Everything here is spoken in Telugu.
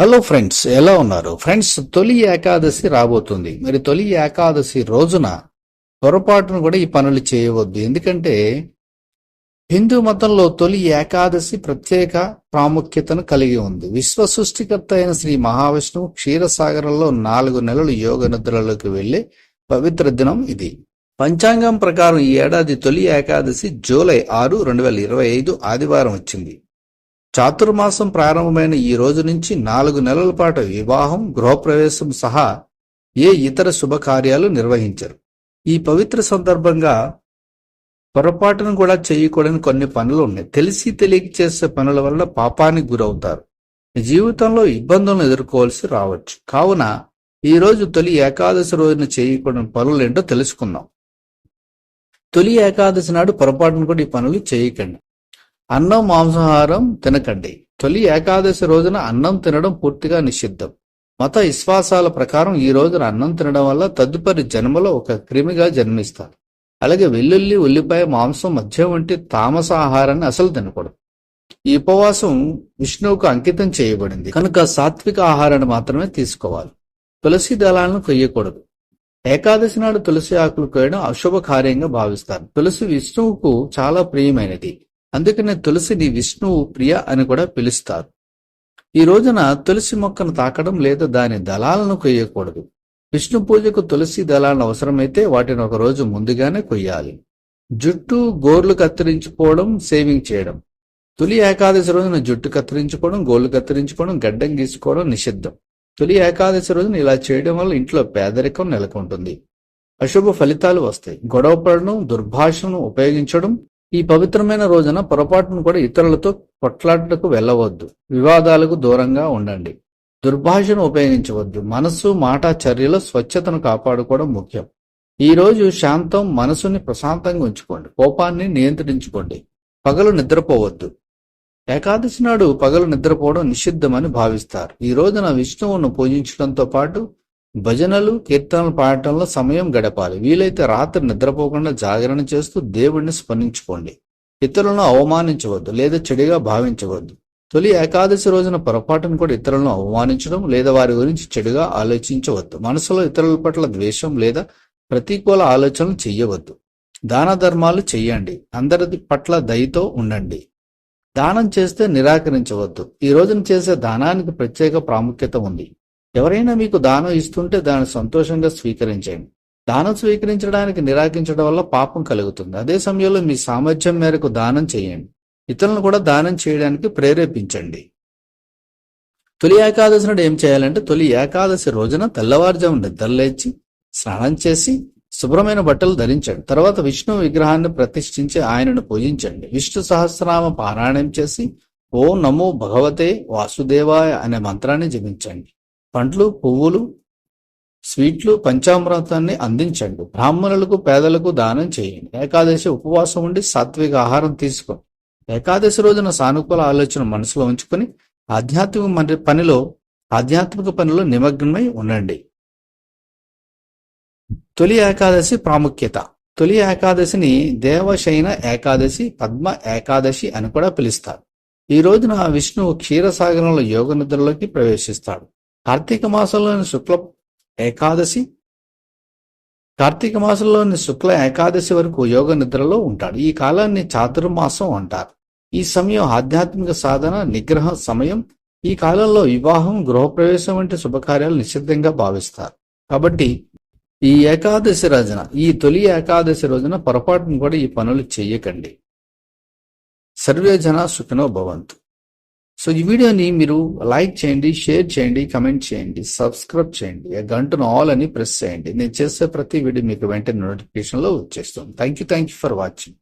హలో ఫ్రెండ్స్ ఎలా ఉన్నారు? ఫ్రెండ్స్ తొలి ఏకాదశి రాబోతుంది. మరి తొలి ఏకాదశి రోజున పొరపాటును కూడా ఈ పనులు చేయవద్దు. ఎందుకంటే హిందూ మతంలో తొలి ఏకాదశి ప్రత్యేక ప్రాముఖ్యతను కలిగి ఉంది. విశ్వ సృష్టికర్త అయిన శ్రీ మహావిష్ణువు క్షీరసాగరంలో నాలుగు నెలలు యోగ నిద్రలోకి వెళ్ళే పవిత్ర దినం ఇది. పంచాంగం ప్రకారం ఈ ఏడాది తొలి ఏకాదశి జూలై ఆరు రెండు వేల ఇరవై ఐదు ఆదివారం వచ్చింది. చాతుర్మాసం ప్రారంభమైన ఈ రోజు నుంచి నాలుగు నెలల పాటు వివాహం గృహప్రవేశం సహా ఏ ఇతర శుభకార్యాలు నిర్వహించరు. ఈ పవిత్ర సందర్భంగా పొరపాటును కూడా చేయకూడని కొన్ని పనులు ఉన్నాయి. తెలిసి తెలియక చేసే పనుల వల్ల పాపానికి గురవుతారు. జీవితంలో ఇబ్బందులను ఎదుర్కోవాల్సి రావచ్చు. కావున ఈ రోజు తొలి ఏకాదశి రోజున చేయకూడని పనులు ఏంటో తెలుసుకుందాం. తొలి ఏకాదశి నాడు పొరపాటును కూడా ఈ పనులు చేయకండి. అన్నం మాంసాహారం తినకండి. తొలి ఏకాదశి రోజున అన్నం తినడం పూర్తిగా నిషిద్ధం. మత విశ్వాసాల ప్రకారం ఈ రోజున అన్నం తినడం వల్ల తదుపరి జన్మలో ఒక క్రిమిగా జన్మిస్తారు. అలాగే వెల్లుల్లి ఉల్లిపాయ మాంసం మధ్య వంటి తామస ఆహారాన్ని అసలు తినకూడదు. ఈ ఉపవాసం విష్ణువుకు అంకితం చేయబడింది. కనుక సాత్విక ఆహారాన్ని మాత్రమే తీసుకోవాలి. తులసి దళాలను కొయ్యకూడదు. ఏకాదశి నాడు తులసి ఆకులు కోయడం అశుభ కార్యంగా భావిస్తారు. తులసి విష్ణువుకు చాలా ప్రియమైనది. అందుకనే తులసిని విష్ణువు ప్రియ అని కూడా పిలుస్తారు. ఈ రోజున తులసి మొక్కను తాకడం లేదా దాని దళాలను కొయ్యకూడదు. విష్ణు పూజకు తులసి దళాలను అవసరమైతే వాటిని ఒక రోజు ముందుగానే కొయ్యాలి. జుట్టు గోర్లు కత్తిరించుకోవడం సేవింగ్ చేయడం. తొలి ఏకాదశి రోజున జుట్టు కత్తిరించుకోవడం గోర్లు కత్తిరించుకోవడం గడ్డం గీసుకోవడం నిషిద్ధం. తొలి ఏకాదశి రోజున ఇలా చేయడం వల్ల ఇంట్లో పేదరికం నెలకొంటుంది. అశుభ ఫలితాలు వస్తాయి. గొడవ పడడం దుర్భాషను ఉపయోగించడం ఈ పవిత్రమైన రోజున పొరపాటును కూడా ఇతరులతో కొట్లాటకు వెళ్ళవద్దు. వివాదాలకు దూరంగా ఉండండి. దుర్భాషను ఉపయోగించవద్దు. మనస్సు మాట చర్యలో స్వచ్ఛతను కాపాడుకోవడం ముఖ్యం. ఈ రోజు శాంతం మనసుని ప్రశాంతంగా ఉంచుకోండి. కోపాన్ని నియంత్రించుకోండి. పగలు నిద్రపోవద్దు. ఏకాదశి నాడు పగలు నిద్రపోవడం నిషిద్ధమని భావిస్తారు. ఈ రోజున విష్ణువును పూజించడంతో పాటు భజనలు కీర్తనలు పాడటంలో సమయం గడపాలి. వీలైతే రాత్రి నిద్రపోకుండా జాగరణ చేస్తూ దేవుణ్ణి స్మరించుకోండి. ఇతరులను అవమానించవద్దు లేదా చెడుగా భావించవద్దు. తొలి ఏకాదశి రోజున పొరపాటును కూడా ఇతరులను అవమానించడం లేదా వారి గురించి చెడుగా ఆలోచించవద్దు. మనసులో ఇతరుల పట్ల ద్వేషం లేదా ప్రతికూల ఆలోచనలు చెయ్యవద్దు. దాన ధర్మాలు చెయ్యండి. అందరి పట్ల దయతో ఉండండి. దానం చేస్తే నిరాకరించవద్దు. ఈ రోజున చేసే దానానికి ప్రత్యేక ప్రాముఖ్యత ఉంది. ఎవరైనా మీకు దానం ఇస్తుంటే దాన్ని సంతోషంగా స్వీకరించండి. దానం స్వీకరించడానికి నిరాకరించడం వల్ల పాపం కలుగుతుంది. అదే సమయంలో మీ సామర్థ్యం మేరకు దానం చేయండి. ఇతరులను కూడా దానం చేయడానికి ప్రేరేపించండి. తొలి ఏకాదశి నాడు ఏం చేయాలంటే తొలి ఏకాదశి రోజున తెల్లవారుజాము నిద్రలేచి స్నానం చేసి శుభ్రమైన బట్టలు ధరించండి. తర్వాత విష్ణు విగ్రహాన్ని ప్రతిష్ఠించి ఆయనను పూజించండి. విష్ణు సహస్రనామ పారాయణం చేసి ఓ నమో భగవతే వాసుదేవాయ అనే మంత్రాన్ని జపించండి. పండ్లు పువ్వులు స్వీట్లు పంచామృతాన్ని అందించండి. బ్రాహ్మణులకు పేదలకు దానం చేయండి. ఏకాదశి ఉపవాసం ఉండి సాత్విక ఆహారం తీసుకోండి. ఏకాదశి రోజున సానుకూల ఆలోచన మనసులో ఉంచుకొని ఆధ్యాత్మిక పనిలో ఆధ్యాత్మిక పనిలో నిమగ్నమై ఉండండి. తొలి ఏకాదశి ప్రాముఖ్యత. తొలి ఏకాదశిని దేవశయన ఏకాదశి పద్మ ఏకాదశి అని కూడా పిలుస్తారు. ఈ రోజున విష్ణువు క్షీరసాగరంలో యోగ నిద్రలోకి ప్రవేశిస్తాడు. కార్తీక మాసంలోని శుక్ల ఏకాదశి కార్తీక మాసంలోని శుక్ల ఏకాదశి వరకు యోగ నిద్రలో ఉంటాడు. ఈ కాలాన్ని చాతుర్మాసం అంటారు. ఈ సమయం ఆధ్యాత్మిక సాధన నిగ్రహ సమయం ఈ కాలంలో వివాహం గృహప్రవేశం వంటి శుభకార్యాలు నిషిద్ధంగా భావిస్తారు. కాబట్టి ఈ ఏకాదశి రోజున ఈ తొలి ఏకాదశి రోజున పొరపాటును కూడా ఈ పనులు చెయ్యకండి సర్వే జన సుఖినో భవంతు. సో ఈ వీడియోని మీరు లైక్ చేయండి షేర్ చేయండి కమెంట్ చేయండి సబ్స్క్రైబ్ చేయండి గంటను ఆల్ అని ప్రెస్ చేయండి. నేను చేసే ప్రతి వీడియో మీకు వెంటనే నోటిఫికేషన్లో వచ్చేస్తుంది. Thank you thank you for watching.